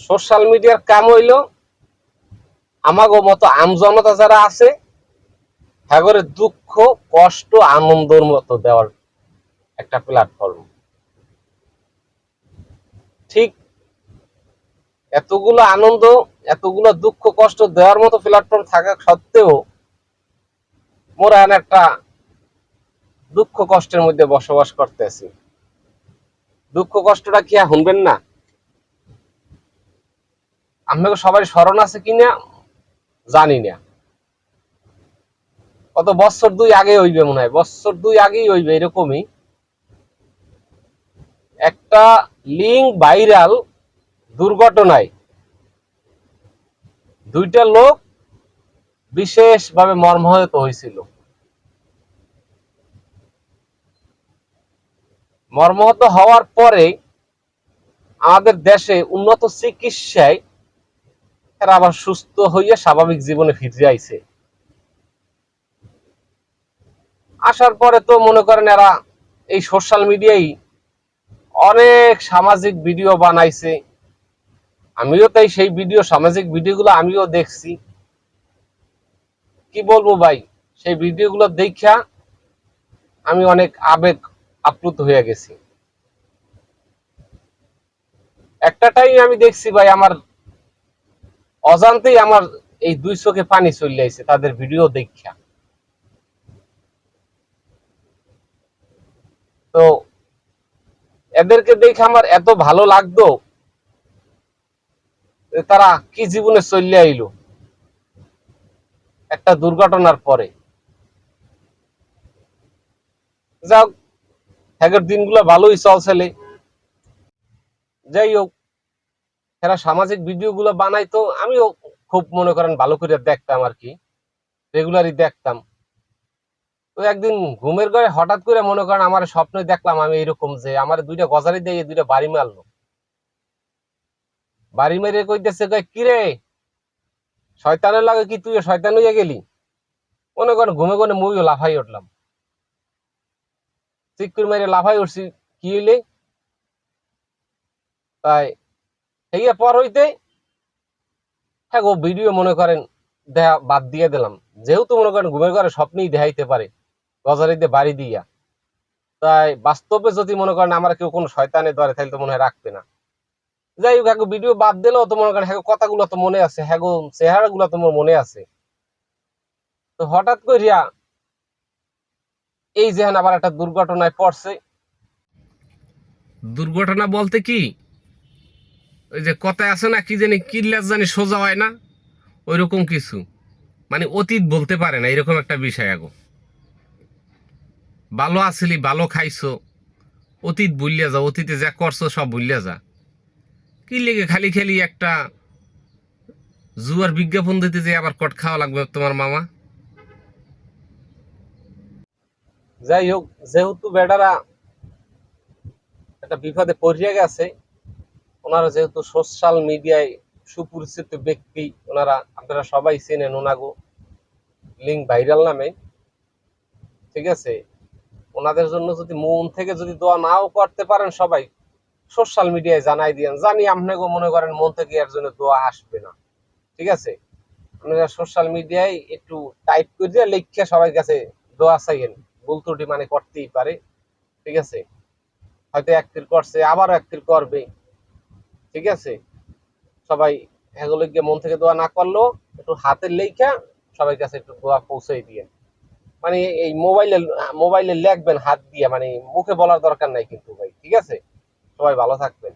Social মিডিয়ার কাম হইল, আমাগো মতো আমজনতা যারা আছে হ্যাগরে দুঃখ, কষ্ট, আনন্দর মতো দেওয়ার একটা প্ল্যাটফর্ম ঠিক এতগুলো আনন্দ, এতগুলো দুঃখ, কষ্ট দেওয়ার মতো প্ল্যাটফর্ম থাকা সত্ত্বেও মোরা একটা দুঃখ, কষ্টের মধ্যে বসবাস করতেছি। দুঃখ, কষ্টটা কি শুনবেন না? আপনাকে সবাই স্মরণ আছে কিনা জানি না। কত বছর দুই আগে হইবে মনে হয়, বছর দুই আগেই হইবে এরকমই। একটা লিঙ্ক ভাইরাল দুর্ঘটনায়। দুইটা লোক বিশেষভাবে মর্মাহত হয়েছিল। মর্মাহত হওয়ার পরে আমাদের দেশে উন্নত চিকিৎসায় এরা আবার সুস্থ হইয়া স্বাভাবিক জীবনে ফিরে আইছে। আসার পরে তো মনে করেন এরা এই সোশ্যাল মিডিয়ায় অনেক সামাজিক ভিডিও বানাইছে। আমিও তাই সেই ভিডিও সামাজিক ভিডিওগুলো আমিও দেখছি। কি বলব ভাই? সেই ভিডিওগুলো দেখা আমি অনেক আবেগ আপ্লুত হয়ে গেছি। একটা টাইম আমি দেখছি ভাই আমার অজান্তেই আমার এই দুই চোখে পানি চলে আইছে তাদের ভিডিও দেখা তো এদেরকে দেখে আমার এত ভালো লাগতো তারা কি জীবনে চলে আইলো। একটা দুর্ঘটনার পরে। যাক হ্যাগের দিনগুলো ভালোই চলছে যাই হোক এরা সামাজিক ভিডিও গুলো বানাইতো, আমিও খুব মনে করেন ভালো করে দেখতাম আর কি রেগুলারই দেখতাম। তো একদিন ঘুমের ঘরে হঠাৎ করে মনে করেন আমার স্বপ্নে দেখলাম আমি এরকম যে আমার দুইটা গজারি দিয়ে দুইটা বাড়ি মারলো। বাড়ি মেরে কইতেছে কয়, কিরে? শয়তানের লাগে কি তুই শয়তান হইয়া গেলি? মনে করেন ঘুমে ঘুমে মুইও লাফাই উঠলাম। চিকুর মেরে লাফাই উঠছি, কি হইলে? তাই হইয়া পর হইতে হ্যাঁ গো ভিডিও মনে করেন দেখা বাদ দিয়ে দিলাম। যেহেতু মনে করেন ঘুমের ঘরে স্বপ্নেই দেখাইতে পারে, গজারিতে বাড়ি দিয়া। তাই বাস্তবে যদি মনে করেন আমার কেউ কোনো শয়তানে ধরে তাহলে তো মনে হয় রাখবে না। যাই হোক হ্যাঁ ভিডিও বাদ দিলেও তো মনে করেন হ্যাঁ কথাগুলো তো মনে আছে হ্যাঁ চেহারা গুলো তোমার মনে আছে। তো হঠাৎ করিয়া এই যে হ্যাঁ আবার একটা দুর্ঘটনায় পড়ছে। দুর্ঘটনা বলতে কি? ওই যে কথায় আছে না, কি জানি কিল্লাস জানি সোজা হয় না ওই রকম কিছু। মানে অতীত বলতে পারে না, এরকম একটা বিষয় আগো। ভালো আসলি ভালো খাইছো, অতীত ভুলিয়া যা অতীতে যা করছ সব ভুলিয়া যা। কি লেগে খালি খালি একটা জুয়ার বিজ্ঞাপন দিতে যে আবার কট খাওয়া লাগবে তোমার মামা? যাই হোক, যেহেতু বেটারা একটা বিপদে পড়িয়া গেছে ওনারা যেহেতু সোশ্যাল মিডিয়ায় সুপরিচিত ব্যক্তি, ওনারা আপনারা সবাই চেনেন ওনাগো। লিঙ্ক ভাইরাল নামে। ঠিক আছে? ওনাদের জন্য যদি মন থেকে যদি দোয়া নাও করতে পারেন সবাই সোশ্যাল মিডিয়ায় জানাই দিয়েন। জানি আপনাকে মনে করেন মন থেকে এর জন্য দোয়া আসবে না। ঠিক আছে? আপনারা সোশ্যাল মিডিয়ায় একটু টাইপ করে দিয়ে লিখে সবার কাছে দোয়া চাইয়েন। ভুল ত্রুটি মানে করতেই পারে। ঠিক আছে? হয়তো একটির করছে, আবারও একটির করবে ঠিক আছে? সবাই গিয়ে মন থেকে দোয়া না করলেও একটু হাতের লেখা সবাই কাছে একটু দোয়া পৌঁছে দিয়ে। মানে এই মোবাইলে মোবাইলে লেখবেন, হাত দিয়ে মানে মুখে বলার দরকার নাই কিন্তু ভাই, ঠিক আছে? সবাই ভালো থাকবেন।